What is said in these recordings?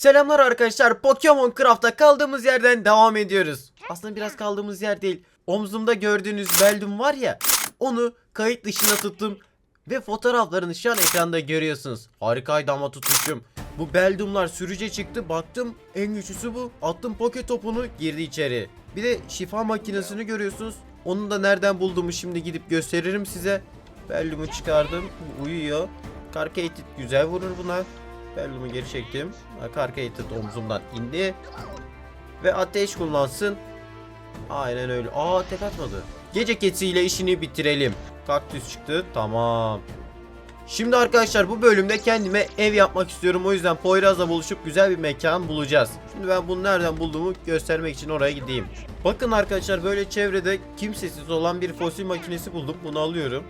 Selamlar arkadaşlar. Pokemon Craft'ta kaldığımız yerden devam ediyoruz. Aslında biraz kaldığımız yer değil. Omzumda gördüğünüz Beldum var ya. Onu kayıt dışına tuttum. Ve fotoğraflarını şu an ekranda görüyorsunuz. Harikaydı ama tutuşum. Bu Beldumlar sürüce çıktı. Baktım en güçlüsü bu. Attım poke topunu girdi içeri. Bir de şifa makinesini görüyorsunuz. Onu da nereden bulduğumu şimdi gidip gösteririm size. Beldum'u çıkardım. Bu uyuyor. Carcated güzel vurur buna. Bellum'u geri çektim. Carcated omzumdan indi. Ve ateş kullansın. Aynen öyle. Aa tek atmadı. Gece keçiyle işini bitirelim. Kaktüs çıktı. Tamam. Şimdi arkadaşlar bu bölümde kendime ev yapmak istiyorum. O yüzden Poyraz'la buluşup güzel bir mekan bulacağız. Şimdi ben bunu nereden bulduğumu göstermek için oraya gideyim. Bakın arkadaşlar böyle çevrede kimsesiz olan bir fosil makinesi buldum. Bunu alıyorum.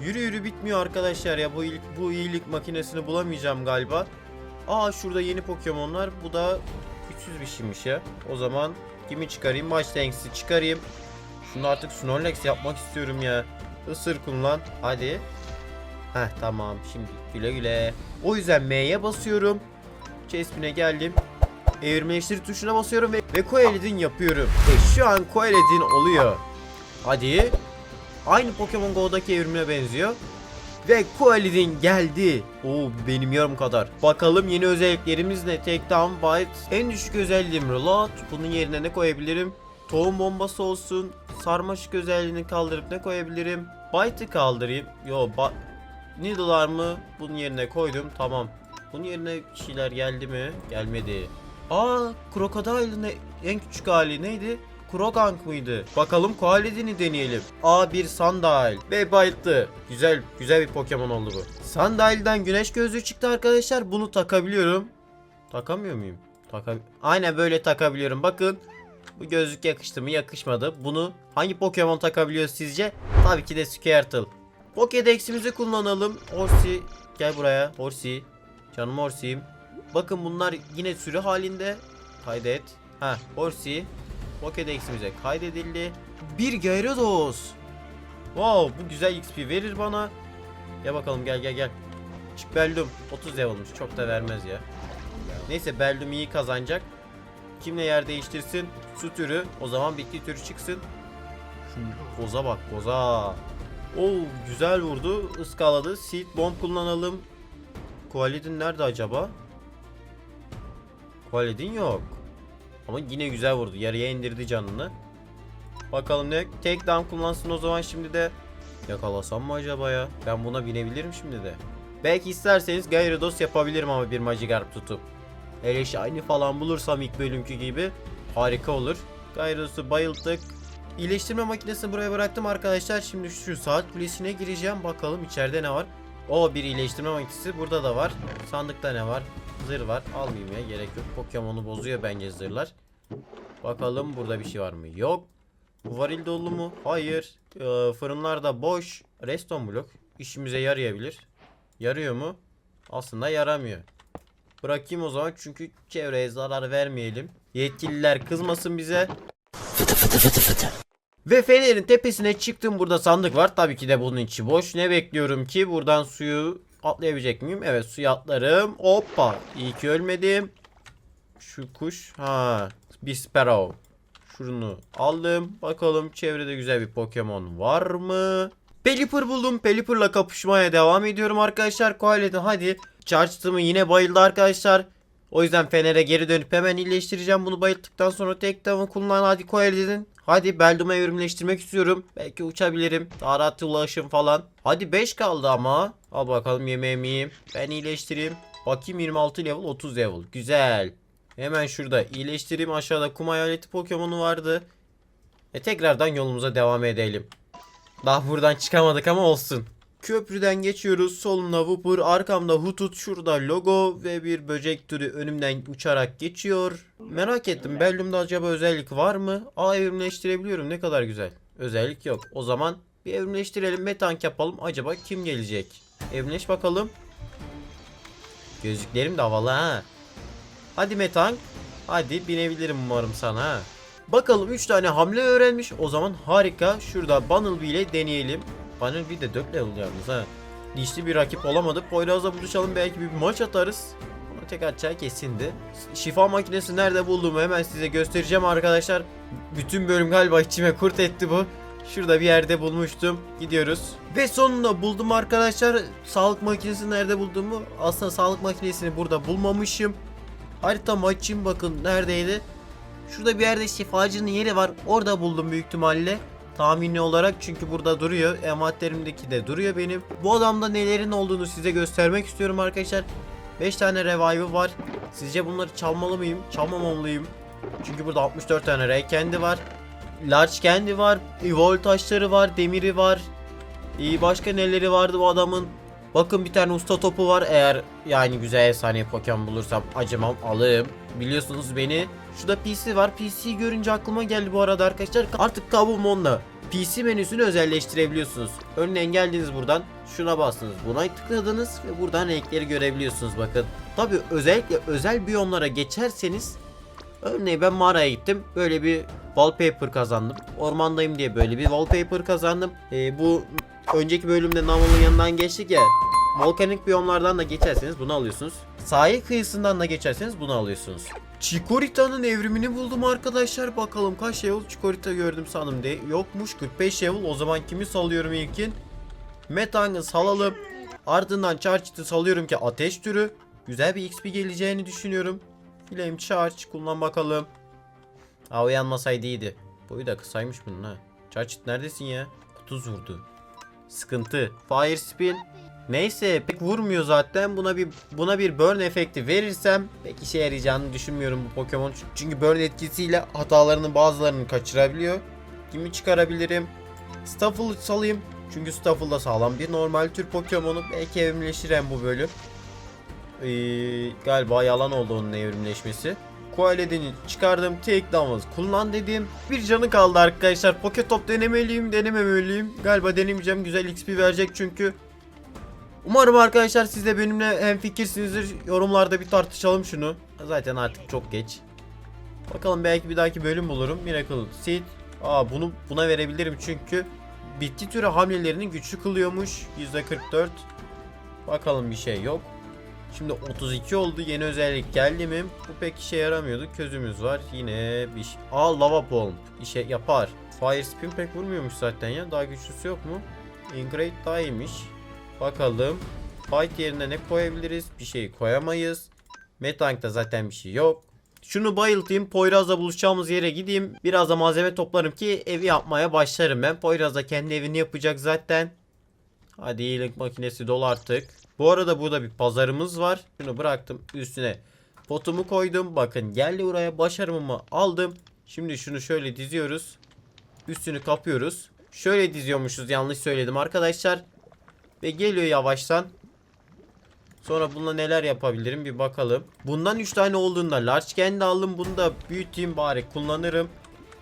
Yürü yürü bitmiyor arkadaşlar ya. Bu bu iyilik makinesini bulamayacağım galiba. Aa şurada yeni Pokemon'lar. Bu da güçsüz bir şeymiş ya. O zaman kimi çıkarayım? Mustanks'i çıkarayım. Şunu artık Snorlax yapmak istiyorum ya. Isır kullan. Hadi. Heh tamam. Şimdi güle güle. O yüzden M'ye basıyorum. Chespin'e geldim. Evirmeleştir tuşuna basıyorum ve, ve Coeledin yapıyorum. Ve şu an Coeledin oluyor. Hadi. Aynı Pokemon Go'daki evrimine benziyor. Ve Coeledin geldi. Oo benim yarım kadar. Bakalım yeni özelliklerimiz ne? Take down bite. En düşük özelliğim reload. Bunun yerine ne koyabilirim? Tohum bombası olsun. Sarmaşık özelliğini kaldırıp ne koyabilirim? Bite'ı kaldırayım. Yo ba Needle'lar mı? Bunun yerine koydum. Tamam. Bunun yerine şeyler geldi mi? Gelmedi. Aa, Crocodile'ın en küçük hali neydi? Krogank mıydı? Bakalım Koaledin'i deneyelim. A1 Sandile ve bayılttı. Güzel, güzel bir Pokemon oldu bu. Sandile'den güneş gözlüğü çıktı arkadaşlar. Bunu takabiliyorum. Takamıyor muyum? Taka Aynen böyle takabiliyorum. Bakın. Bu gözlük yakıştı mı? Yakışmadı. Bunu hangi Pokemon takabiliyor sizce? Tabii ki de Squirtle. Pokédex'imizi kullanalım. Horsey gel buraya. Horsey. Canım Horsey'im. Bakın bunlar yine sürü halinde. Kaydet. Ha, Horsey. Pokédex'imize kaydedildi. Bir Gyarados. Wow, bu güzel XP verir bana. Ya bakalım gel gel gel. Çık Beldum. 30 level'mış. Çok da vermez ya. Neyse Beldum iyi kazanacak. Kimle yer değiştirsin? Su türü. O zaman bitki türü çıksın. Şu koza bak koza. Oo güzel vurdu. ıskaladı. Seed bomb kullanalım. Qualidin nerede acaba? Qualidin yok. Ama yine güzel vurdu. Yarıya indirdi canını. Bakalım ne? Tek down kullansın o zaman şimdi de. Yakalasam mı acaba ya? Ben buna binebilirim şimdi de. Belki isterseniz Gyarados yapabilirim ama bir Magikarp tutup. Hele Shiny falan bulursam ilk bölümkü gibi harika olur. Gyaradosu bayılttık. İyileştirme makinesini buraya bıraktım arkadaşlar. Şimdi şu saat kulesine gireceğim. Bakalım içeride ne var. O bir iyileştirme makinesi burada da var. Sandıkta ne var? Zırh var. Almayayım ya gerek yok. Pokemon'u bozuyor bence zırhlar. Bakalım burada bir şey var mı? Yok. Varil dolu mu? Hayır. Ee, fırınlar da boş. Reston blok. işimize yarayabilir. Yarıyor mu? Aslında yaramıyor. Bırakayım o zaman çünkü çevreye zarar vermeyelim. Yetkililer kızmasın bize. Ve fenerin tepesine çıktım. Burada sandık var. Tabii ki de bunun içi boş. Ne bekliyorum ki? Buradan suyu atlayabilecek miyim? Evet suya atlarım. Hoppa. İyi ki ölmedim. Şu kuş. Ha. Bir sparrow. Şunu aldım. Bakalım çevrede güzel bir Pokemon var mı? Pelipper buldum. Pelipper'la kapışmaya devam ediyorum arkadaşlar. Koalet'in hadi. Charge'ımı yine bayıldı arkadaşlar. O yüzden Fener'e geri dönüp hemen iyileştireceğim. Bunu bayılttıktan sonra tek down kullan hadi Koalet'in. Hadi Beldum'a evrimleştirmek istiyorum. Belki uçabilirim. Daha rahat ulaşım falan. Hadi 5 kaldı ama. Al bakalım yemeğimi yiyeyim. Ben iyileştireyim. Bakayım 26 level 30 level. Güzel. Hemen şurada iyileştireyim. Aşağıda kum hayaleti Pokemon'u vardı. E tekrardan yolumuza devam edelim. Daha buradan çıkamadık ama olsun. Köprüden geçiyoruz. Solumda Wooper, arkamda Hutut, şurada logo ve bir böcek türü önümden uçarak geçiyor. Merak ettim Bellum'da acaba özellik var mı? Aa evrimleştirebiliyorum ne kadar güzel. Özellik yok. O zaman bir evrimleştirelim metank yapalım. Acaba kim gelecek? Evrimleş bakalım. Gözlüklerim de havalı ha. Hadi metank. Hadi binebilirim umarım sana. Bakalım 3 tane hamle öğrenmiş. O zaman harika. Şurada Bunnelby ile deneyelim. Bunnelby de 4 level yalnız ha. Dişli bir rakip olamadı. Poyraz'la buluşalım belki bir maç atarız. Ama tek atacağı kesindi. Şifa makinesi nerede bulduğumu hemen size göstereceğim arkadaşlar. Bütün bölüm galiba içime kurt etti bu. Şurada bir yerde bulmuştum. Gidiyoruz. Ve sonunda buldum arkadaşlar. Sağlık makinesini nerede bulduğumu. Aslında sağlık makinesini burada bulmamışım. Haritamı açayım bakın neredeydi. Şurada bir yerde şifacının yeri var. Orada buldum büyük ihtimalle. Tahmini olarak çünkü burada duruyor. Envanterimdeki de duruyor benim. Bu adamda nelerin olduğunu size göstermek istiyorum arkadaşlar. 5 tane revive'ı var. Sizce bunları çalmalı mıyım? Çalmamalıyım. Çünkü burada 64 tane ray kendi var. Large kendi var. Evolve taşları var. Demiri var. İyi başka neleri vardı bu adamın? Bakın bir tane usta topu var. Eğer yani güzel efsane Pokemon bulursam acımam alırım. Biliyorsunuz beni. Şurada PC var. PC'yi görünce aklıma geldi bu arada arkadaşlar. Artık Kabumon'la PC menüsünü özelleştirebiliyorsunuz. Örneğin geldiniz buradan. Şuna bastınız. Buna tıkladınız ve buradan renkleri görebiliyorsunuz bakın. Tabi özellikle özel biyomlara geçerseniz Örneğin ben mağaraya gittim. Böyle bir wallpaper kazandım. Ormandayım diye böyle bir wallpaper kazandım. Ee, bu önceki bölümde Namo'nun yanından geçtik ya. Volkanik biyomlardan da geçerseniz bunu alıyorsunuz. Sahil kıyısından da geçerseniz bunu alıyorsunuz. Chikorita'nın evrimini buldum arkadaşlar. Bakalım kaç level Chikorita gördüm sandım de. Yokmuş 45 level. O zaman kimi salıyorum ilkin? Metang'ı salalım. Ardından Charge'ı salıyorum ki ateş türü. Güzel bir XP geleceğini düşünüyorum. Flame Charge kullan bakalım. Aa uyanmasaydı iyiydi. Boyu da kısaymış bunun ha. Charge neredesin ya? 30 vurdu. Sıkıntı. Fire Spin. Neyse pek vurmuyor zaten. Buna bir buna bir burn efekti verirsem pek işe yarayacağını düşünmüyorum bu Pokemon. Çünkü burn etkisiyle hatalarının bazılarını kaçırabiliyor. Kimi çıkarabilirim? Staffle salayım. Çünkü Staffle da sağlam bir normal tür Pokemon'u. Belki evrimleşir bu bölüm. Ee, galiba yalan oldu onun evrimleşmesi. Koaledini çıkardım. Take down'ı kullan dedim. Bir canı kaldı arkadaşlar. Pocket top denemeliyim, denememeliyim. Galiba denemeyeceğim. Güzel XP verecek çünkü. Umarım arkadaşlar siz de benimle hem fikirsinizdir. Yorumlarda bir tartışalım şunu. Zaten artık çok geç. Bakalım belki bir dahaki bölüm bulurum. Miracle Seed. Aa bunu buna verebilirim çünkü bitki türü hamlelerini güçlü kılıyormuş. %44. Bakalım bir şey yok. Şimdi 32 oldu. Yeni özellik geldi mi? Bu pek işe yaramıyordu. Közümüz var. Yine bir şey. Aa lava bomb. işe yapar. Fire spin pek vurmuyormuş zaten ya. Daha güçlüsü yok mu? Ingrate daha iyiymiş. Bakalım. Fight yerine ne koyabiliriz? Bir şey koyamayız. Metank'ta zaten bir şey yok. Şunu bayıltayım. Poyraz'la buluşacağımız yere gideyim. Biraz da malzeme toplarım ki evi yapmaya başlarım ben. Poyraz da kendi evini yapacak zaten. Hadi iyilik makinesi dolu artık. Bu arada burada bir pazarımız var. Şunu bıraktım üstüne. Potumu koydum. Bakın geldi buraya başarımımı aldım. Şimdi şunu şöyle diziyoruz. Üstünü kapıyoruz. Şöyle diziyormuşuz yanlış söyledim arkadaşlar. Ve geliyor yavaştan. Sonra bununla neler yapabilirim bir bakalım. Bundan 3 tane olduğunda large kendi aldım. Bunu da büyüteyim bari kullanırım.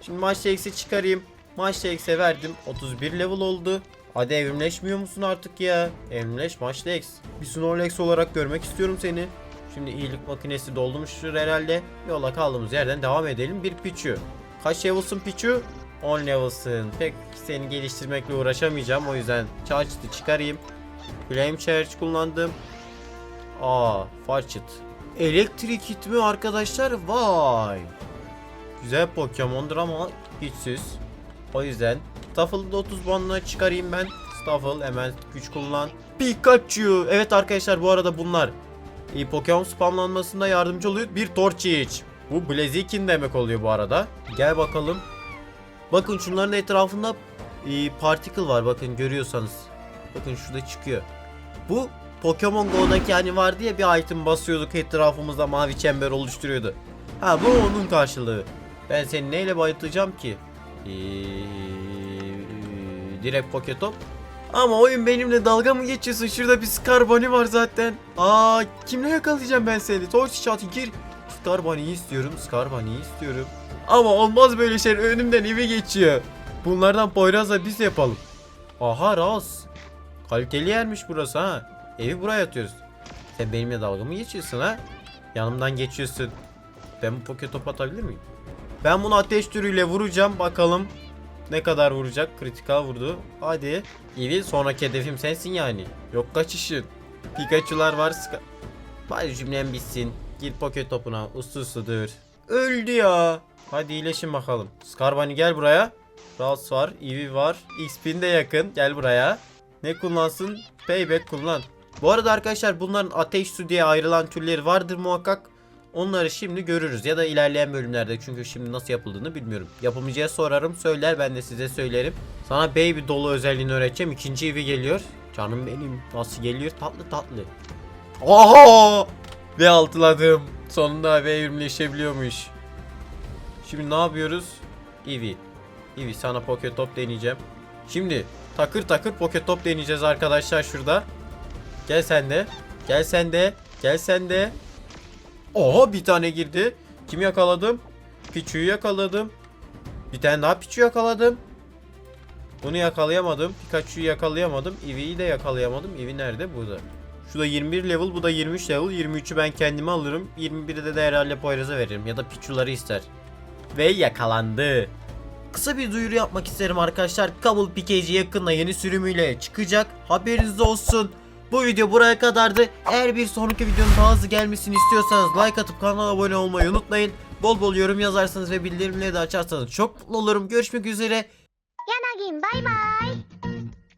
Şimdi maç eksi çıkarayım. Maç eksi verdim. 31 level oldu. Hadi evrimleşmiyor musun artık ya? Evrimleş Maçlex. Bir Snorlax olarak görmek istiyorum seni. Şimdi iyilik makinesi doldurmuştur herhalde. Yola kaldığımız yerden devam edelim. Bir Pichu. Kaç level'sın Pichu? 10 level'sın. Pek seni geliştirmekle uğraşamayacağım. O yüzden Charge'ı çıkarayım. Flame Charge kullandım. Aa, Farchit. Elektrik hit mi arkadaşlar? Vay. Güzel Pokemon'dur ama güçsüz. O yüzden Staffle'ı da 30 bandına çıkarayım ben. Staffle hemen güç kullan. Pikachu. Evet arkadaşlar bu arada bunlar e, Pokemon spamlanmasında yardımcı oluyor. Bir Torchic. Bu Blaziken demek oluyor bu arada. Gel bakalım. Bakın şunların etrafında e, particle var bakın görüyorsanız. Bakın şurada çıkıyor. Bu Pokemon Go'daki hani vardı ya bir item basıyorduk etrafımızda mavi çember oluşturuyordu. Ha bu onun karşılığı. Ben seni neyle bayıltacağım ki? Ee, direkt Pocket Top. Ama oyun benimle dalga mı geçiyorsun? Şurada bir Scar Bunny var zaten. Aa kimle yakalayacağım ben seni? Torch shot gir. Scar Bunny'yi istiyorum. Scar Bunny'yi istiyorum. Ama olmaz böyle şey. Önümden evi geçiyor. Bunlardan Poyraz'la biz yapalım. Aha Raz. Kaliteli yermiş burası ha. Evi buraya atıyoruz. Sen benimle dalga mı geçiyorsun ha? Yanımdan geçiyorsun. Ben bu poket top atabilir miyim? Ben bunu ateş türüyle vuracağım. Bakalım ne kadar vuracak. Kritikal vurdu. Hadi. İyi sonraki hedefim sensin yani. Yok kaçışın. Pikachu'lar var. Ska Bari cümlem bitsin. Gir poket topuna. Uslu usludur. Öldü ya. Hadi iyileşin bakalım. Skarbani gel buraya. Rals var. Eevee var. XP'in de yakın. Gel buraya. Ne kullansın? Payback kullan. Bu arada arkadaşlar bunların ateş su diye ayrılan türleri vardır muhakkak. Onları şimdi görürüz ya da ilerleyen bölümlerde çünkü şimdi nasıl yapıldığını bilmiyorum. Yapımcıya sorarım söyler ben de size söylerim. Sana baby dolu özelliğini öğreteceğim. İkinci evi geliyor. Canım benim nasıl geliyor tatlı tatlı. Oho! Ve altıladım. Sonunda ve evrimleşebiliyormuş. Şimdi ne yapıyoruz? Eevee. Eevee sana poket top deneyeceğim. Şimdi takır takır poket top deneyeceğiz arkadaşlar şurada. Gel sen de. Gel sen de. Gel sen de. Oha bir tane girdi. Kimi yakaladım? Pichu'yu yakaladım. Bir tane daha Pichu yakaladım. Bunu yakalayamadım. Pikachu'yu yakalayamadım. Eevee'yi de yakalayamadım. Eevee nerede? Burada. Şu da 21 level, bu da 23 level. 23'ü ben kendime alırım. 21'i de, de herhalde Poyraz'a veririm. Ya da Pichu'ları ister ve yakalandı. Kısa bir duyuru yapmak isterim arkadaşlar. Kabul Pikeci yakında yeni sürümüyle çıkacak. Haberiniz olsun. Bu video buraya kadardı. Eğer bir sonraki videonun daha hızlı gelmesini istiyorsanız like atıp kanala abone olmayı unutmayın. Bol bol yorum yazarsanız ve bildirimleri de açarsanız çok mutlu olurum. Görüşmek üzere. Yanagin bay bay.